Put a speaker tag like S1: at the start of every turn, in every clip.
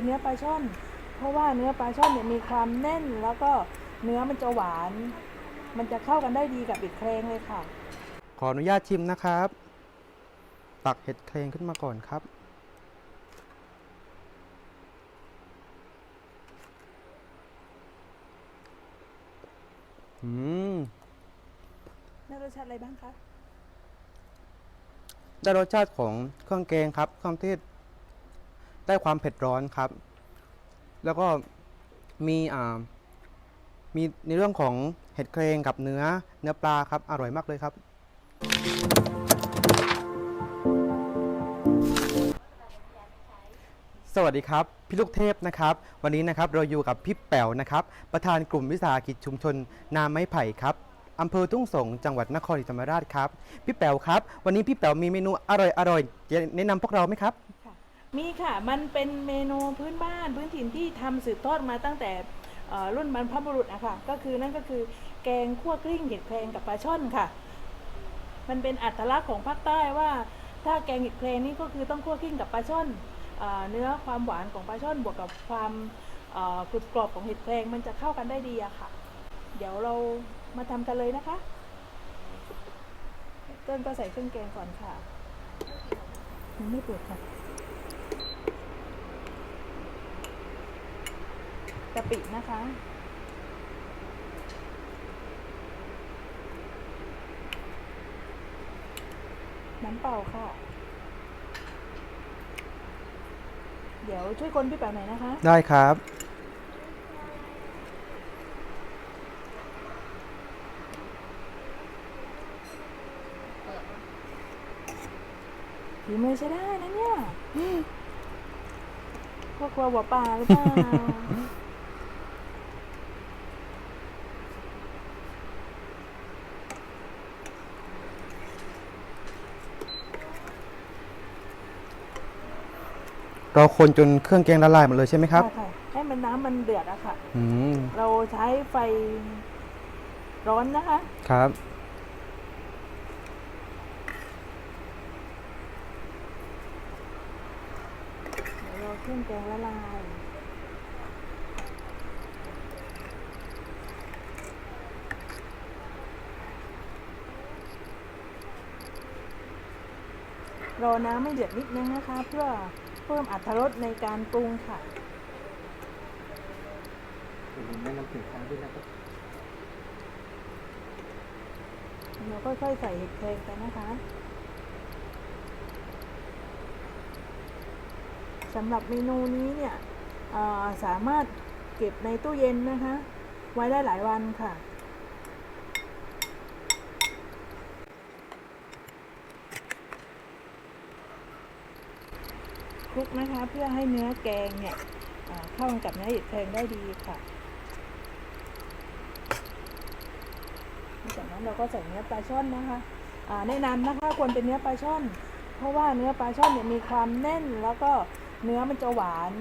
S1: เป็นเนื้อปลาช่อน เพราะว่าเนื้อปลาช่อนเนี่ยมีความแน่นแล้วก็เนื้อมันจะหวาน มันจะเข้ากันได้ดีกับเห็ดแครงเลยค่ะ
S2: ขออนุญาตชิมนะครับ ตักเห็ดเคลงขึ้นมาก่อนครับ อืม
S1: ได้รสชาติอะไรบ้างคะ
S2: ได้รสชาติของเครื่องแกงครับ เครื่องเทศ ได้ความเผ็ดร้อนครับ แล้วก็มีอ่ามีในเรื่องของเห็ดเคลงกับเนื้อเนื้อปลาครับ อร่อยมากเลยครับ สวัสดีครับ พี่ลูกเทพนะครับ วันนี้นะครับเราอยู่กับพี่แป๋วนะครับ ประธานกลุ่มวิสาหกิจชุมชนนาไม้ไผ่ครับอำเภอทุ่งสงจังหวัดนครศรีธรรมราชครับ พี่แป๋วครับ วันนี้พี่แป๋วมีเมนูอร่อยอร่อยๆจะแนะนำพวกเราไหมครับ
S1: มีค่ะ มันเป็นเมนูพื้นบ้านพื้นถิ่นที่ทำสืบทอดมาตั้งแต่รุ่นบรรพบุรุษอะค่ะ ก็คือนั่นก็คือแกงคั่วกลิ้งเห็ดแครงกับปลาช่อนค่ะ มันเป็นอัตลักษณ์ของภาคใต้ว่า ถ้าแกงเห็ดแครงนี่ก็คือต้องคั่วกลิ้งกับปลาช่อนเนื้อความหวานของปลาช่อนบวกกับความกรุบกรอบของเห็ดแครงมันจะเข้ากันได้ดีอะค่ะ เดี๋ยวเรามาทำกันเลยนะคะเต้นก็ใส่เครื่องแกงก่อนค่ะ มันไม่เปิดค่ะะปินะคะ น้ำเปล่าค่ะ เดี๋ยวช่วยคนพี่แป๋วหน่อยนะคะ
S2: ได้ครับ
S1: ฝีมือใช้ได้นะเนี่ยพ่อครัวหัวป่าหรือเปล่า
S2: เราคนจนเครื่องแกงละลายหมดเลยใช่ไหมครับ
S1: ค่ะให้มันน้ำมันเดือดอะค่ะ
S2: อืม
S1: เราใช้ไฟร้อนนะคะ
S2: ครับ
S1: เดี๋ยวรอเครื่องแกงละลาย รอน้ำไม่เดือดนิดนึงนะคะ เพื่อเพิ่มอรรถรสในการปรุงค่ะ
S2: แนะนำถึงทางด้วยนะครับ
S1: เราค่อยๆใส่เห็ดแครงไปนะคะสำหรับเมนูนี้เนี่ยเอ่อสามารถเก็บในตู้เย็นนะคะ ไว้ได้หลายวันค่ะ ลุกนะคะ เพื่อให้เนื้อแกงเนี่ยเข้ากับเนื้อเห็ดแครงได้ดีค่ะจากนั้นเราก็ใส่เนื้อปลาช่อนนะคะแนะนำนะคะควรเป็นเนื้อปลาช่อน เพราะว่าเนื้อปลาช่อนเนี่ยมีความแน่นแล้วก็เนื้อมันจะหวาน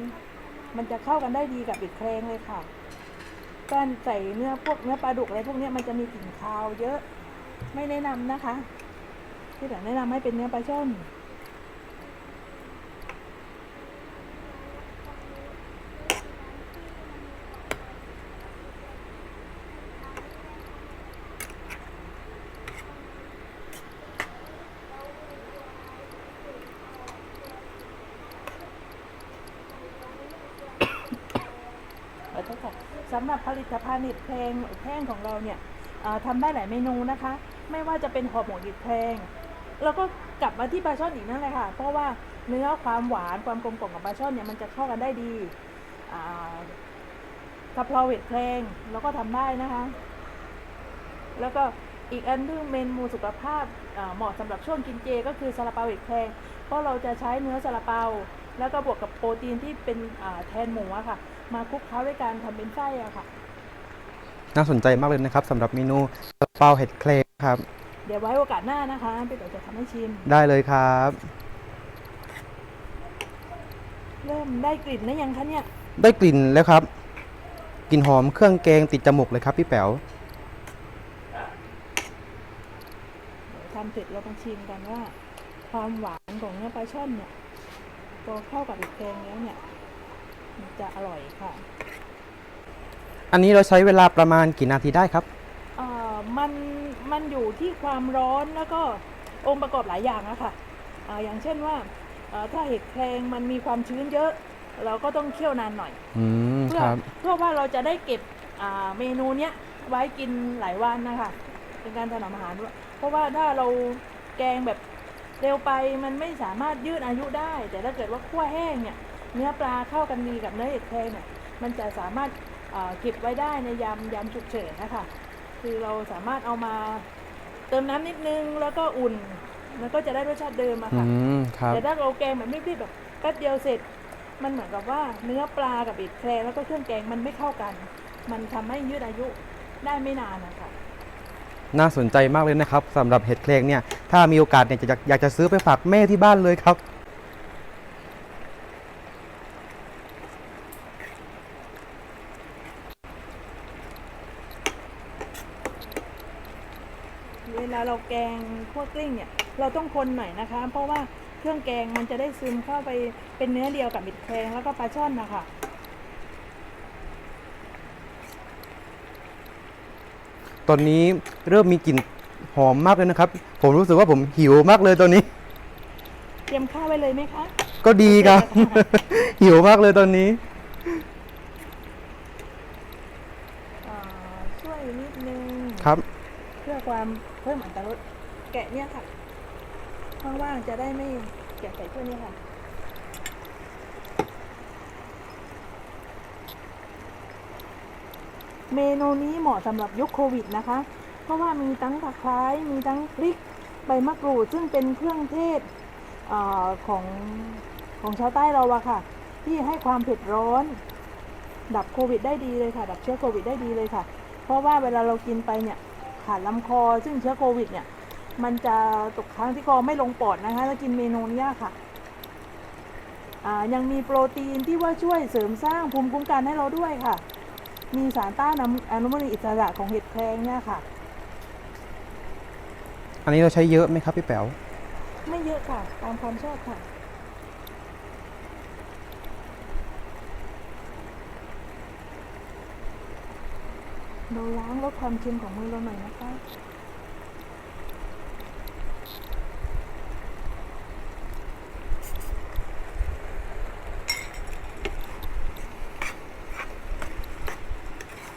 S1: มันจะเข้ากันได้ดีกับเห็ดแครงเลยค่ะการใส่เนื้อพวกเนื้อปลาดุกอะไรพวกนี้มันจะมีกลิ่นคาวเยอะไม่แนะนำนะคะ ที่แต่แนะนำให้เป็นเนื้อปลาช่อน ขอโทษค่ะ สำหรับผลิตภัณฑ์เห็ดแครงแห้งของเราเนี่ยทำได้หลายเมนูนะคะ ไม่ว่าจะเป็นห่อหมกเห็ดแครงแล้วก็กลับมาที่ปลาช่อนอีกนั่นแหละค่ะ เพราะว่าเนื้อความหวานความกลมกล่อมกับปลาช่อนเนี่ยมันจะเข้ากันได้ดีอ่ากะเพราเห็ดแครงแล้วก็ทำได้นะคะ แล้วก็อีกอันที่เมนูสุขภาพเหมาะสำหรับช่วงกินเจ ก็คือซาลาเปาเห็ดแครงเพราะเราจะใช้เนื้อซาลาเปา แล้วก็บวกกับโปรตีนที่เป็นแทนหมูอะค่ะ มาคลุกเคล้าด้วยการทำเป็นไส้อะค่ะ
S2: น่าสนใจมากเลยนะครับสำหรับเมนูกะเพราเห็ดเคลงครับ
S1: เดี๋ยวไว้โอกาสหน้านะคะพี่เต๋อจะทำให้ชิม
S2: ได้เลยครับ
S1: เริ่มได้กลิ่นนะยังคะเนี่ย
S2: ได้กลิ่นแล้วครับกลิ่นหอมเครื่องแกงติดจมูกเลยครับพี่แป๋ว
S1: เดี๋ยวทำเสร็จเรามาชิมกันว่า ความหวานของเนื้อปลาช่อนเนี่ยพอเข้ากับอีกแกงแล้วเนี่ย จะอร่อยค่ะ
S2: อันนี้เราใช้เวลาประมาณกี่นาทีได้ครับ
S1: เอ่อมันมันอยู่ที่ความร้อนแล้วก็องค์ประกอบหลายอย่างอะค่ะอ่าอย่างเช่นว่าเอ่อถ้าเห็ดแครงมันมีความชื้นเยอะ เราก็ต้องเคี่ยวนานหน่อย
S2: อืม
S1: เพื่อ
S2: ครับ
S1: เพื่อว่าเราจะได้เก็บอ่าเมนูเนี้ยไว้กินหลายวันนะคะเป็นการถนอมอาหารด้วยเพราะว่าถ้าเราแกงแบบเร็วไปมันไม่สามารถยืดอายุได้ แต่ถ้าเกิดว่าคั่วแห้งเนี่ย เนื้อปลาเข้ากันดีกับเนื้อเห็ดแครงเนี่ยมันจะสามารถอ่าเก็บไว้ได้ในยามยามฉุกเฉินนะคะ คือเราสามารถเอามาเติมน้ำนิดนึงแล้วก็อุ่นแล้วก็จะได้รสชาติเดิมอะ
S2: อื
S1: ค่ะ
S2: มครับ
S1: แต่ถ้าเราแกงแบบไม่รีบแบบแป๊บเดียวเสร็จ มันเหมือนกับว่าเนื้อปลากับเบ็ดแครงแล้วก็เครื่องแกงมันไม่เข้ากัน มันทำให้ยืดอายุได้ไม่นานนะคะ
S2: น่าสนใจมากเลยนะครับสำหรับเห็ดแครงเนี่ยถ้ามีโอกาสเนี่ยจะอยากอยากจะซื้อไปฝากแม่ที่บ้านเลยครับ
S1: เวลาเรา แกงคั่วกลิ้งเนี่ยเราต้องคนหน่อยนะคะ เพราะว่าเครื่องแกงมันจะได้ซึมเข้าไปเป็นเนื้อเดียวกับเบ็ดแครงแล้วก็ปลาช่อนนะคะ
S2: ตอนนี้เริ่มมีกลิ่นหอมมากเลยนะครับ ผมรู้สึกว่าผมหิวมากเลยตอนนี้
S1: เตรียมข้าวไว้เลยไหมคะ
S2: ก็ดีครับ หิวมากเลยตอนนี้
S1: อ่าช่วยนิดนึง
S2: ครับ
S1: เพื่อ ความเพิ่มอัตรรสแกะเนี่ยค่ะว่างๆจะได้ไม่แกะใส่ถ้วยนี้ค่ะเมนูนี้เหมาะสำหรับยุคโควิดนะคะ เพราะว่ามีทั้งตะไคร้มีทั้งพริกใบมะกรูด ซึ่งเป็นเครื่องเทศอของของชาวใต้เราอะค่ะ ที่ให้ความเผ็ดร้อน ดับโควิดได้ดีเลยค่ะ ดับเชื้อโควิดได้ดีเลยค่ะ เพราะว่าเวลาเรากินไปเนี่ย ขาดลำคอ ซึ่งเชื้อโควิด เนี่ย มันจะตกค้างที่คอไม่ลงปอดนะคะถ้ากินเมนูเนี้ยค่ะอ่ายังมีโปรตีนที่ว่าช่วยเสริมสร้างภูมิคุ้มกันให้เราด้วยค่ะ มีสารต้านอนุมูลอิสระของเห็ดแครงเนี่ยค่ะ
S2: อันนี้เราใช้เยอะไหมครับพี่แป๋ว
S1: ไม่เยอะค่ะ ตามความชอบค่ะ เราล้างลดความเค็มของมือเราหน่อยนะคะ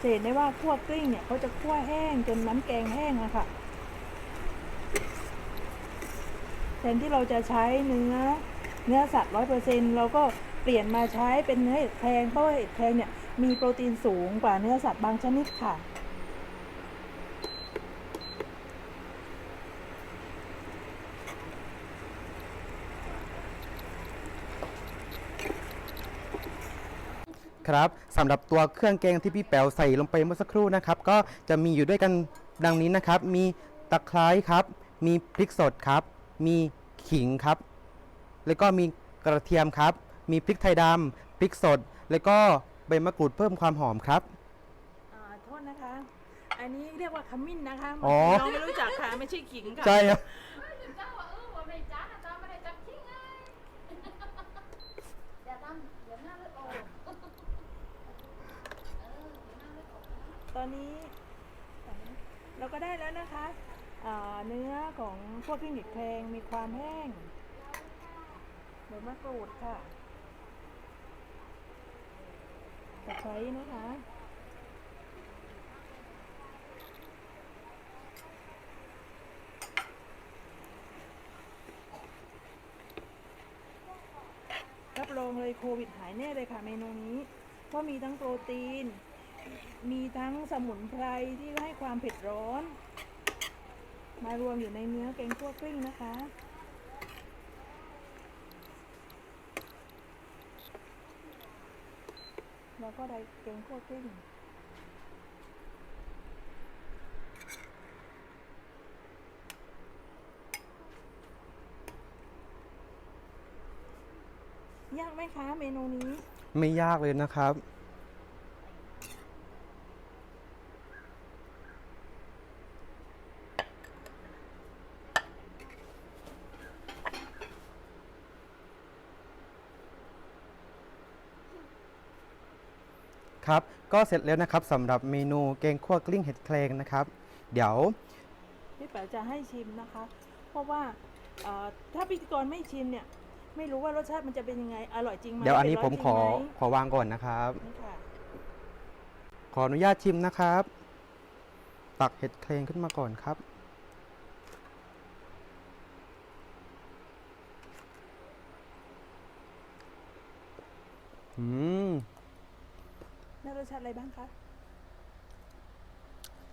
S1: จะเห็นได้ว่าคั่วกลิ้งเนี่ยเขาจะคั่วแห้งจนน้ำแกงแห้งอะค่ะ แทนที่เราจะใช้เนื้อเนื้อสัตว์ร้อยเปอร์เซ็นเราก็เปลี่ยนมาใช้เป็นเนื้อเห็ดแครงเพราะว่าเห็ดแครงเนี่ย มีโปรตีนสูงกว่าเนื้อสัตว์บางชนิดค่ะ
S2: ครับสำหรับตัวเครื่องแกงที่พี่แป๋วใส่ลงไปเมื่อสักครู่นะครับ ก็จะมีอยู่ด้วยกันดังนี้นะครับ มีตะไคร้ครับ มีพริกสดครับ มีขิงครับ แล้วก็มีกระเทียมครับ มีพริกไทยดำพริกสด แล้วก็ บมะกรูดเพิ่มความหอมครับ
S1: อ่าโทษนะคะ อันนี้เรียกว่าขมิ้นนะคะ
S2: อ๋อ
S1: น้องไม่รู้จักค่ะไม่ใช่ขิงค่ะ
S2: ใช่ครับ
S3: เจ้าว่าเออว่าไม่จ้าจ้าไม่ได้จับทิ้งไงอย่าทำเดี๋ยวหน้าเลือดออกเออเดี๋ยวหน้าเลือดออกนะ
S1: ตอนนี้ เราก็ได้แล้วนะคะอ่าเนื้อของพวกกลิ้งเห็ดแครงมีความแห้งใบมะกรูดค่ะ ตะไคร้นะคะรับรองเลยโควิดหายแน่เลยค่ะเมนูนี้ เพราะมีทั้งโปรตีน มีทั้งสมุนไพรที่ให้ความเผ็ดร้อน มารวมอยู่ในเนื้อแกงคั่วกลิ้งนะคะ แล้ว ก็ได้เก่งโคตรจริงยากไหมคะเมนูนี้
S2: ไม่ยากเลยนะครับ ครับ ก็เสร็จแล้วนะครับสำหรับเมนูแกงคั่วกลิ้งเห็ดแครงนะครับ เดี๋ยว
S1: พี่แป๋วจะให้ชิมนะคะ เพราะว่าเอ่อถ้าพิธีกรไม่ชิมเนี่ย ไม่รู้ว่ารสชาติมันจะเป็นยังไง อร่อยจริงไหม
S2: เดี๋ยวอันนี้
S1: ผ็
S2: ผ
S1: ร้
S2: ม
S1: จริง
S2: ขอ
S1: ไห
S2: ขอวางก่อนนะครับ
S1: นี่ค่ะ
S2: ขออนุญาตชิมนะครับ ตักเห็ดแครงขึ้นมาก่อนครับ อืม
S1: ได้รสชาติอะไรบ้างคะ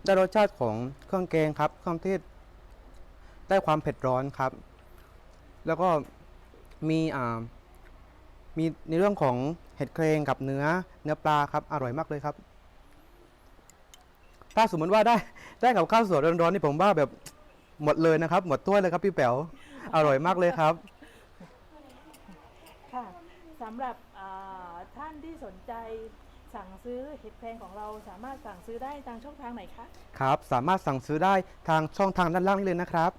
S2: ได้รสชาติของเครื่องแกงครับ เครื่องเทศได้ความเผ็ดร้อนครับ แล้วก็มีอ่ามีในเรื่องของเห็ดแครงกับเนื้อเนื้อปลาครับ อร่อยมากเลยครับ ถ้าสมมติว่าได้ได้กับข้าวสวยร้อนๆนี่ผมว่าแบบหมดเลยนะครับ หมดถ้วยเลยครับพี่แป๋วอร่อยมากเลยครับ
S1: ค่ะสำหรับอ่าท่านที่สนใจ สั่งซื้อเห็ดแครงของเราสามารถสั่งซื้อได้ทางช่องทางไหนคะ
S2: ครับ สามารถสั่งซื้อได้ทางช่องทางด้านล่างนี้เลยนะครับ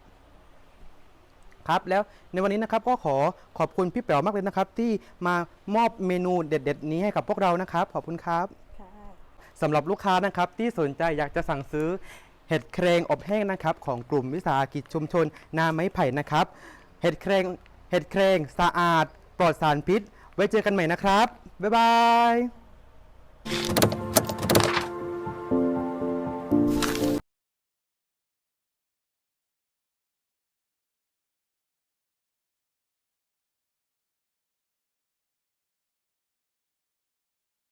S2: ครับแล้วในวันนี้นะครับก็ขอขอบคุณพี่แป๋วมากเลยนะครับ ที่มามอบเมนูเด็ด ๆ นี้ให้กับพวกเรานะครับ ขอบคุณครับ
S1: ค่ะ
S2: สำหรับลูกค้านะครับที่สนใจอยากจะสั่งซื้อเห็ดแครงอบแห้งนะครับ ของกลุ่มวิสาหกิจชุมชน นาไม้ไผ่นะครับ เห็ดแครงเห็ดแครงสะอาด ปลอดสารพิษ ไว้เจอกันใหม่นะครับ บ๊ายบาย you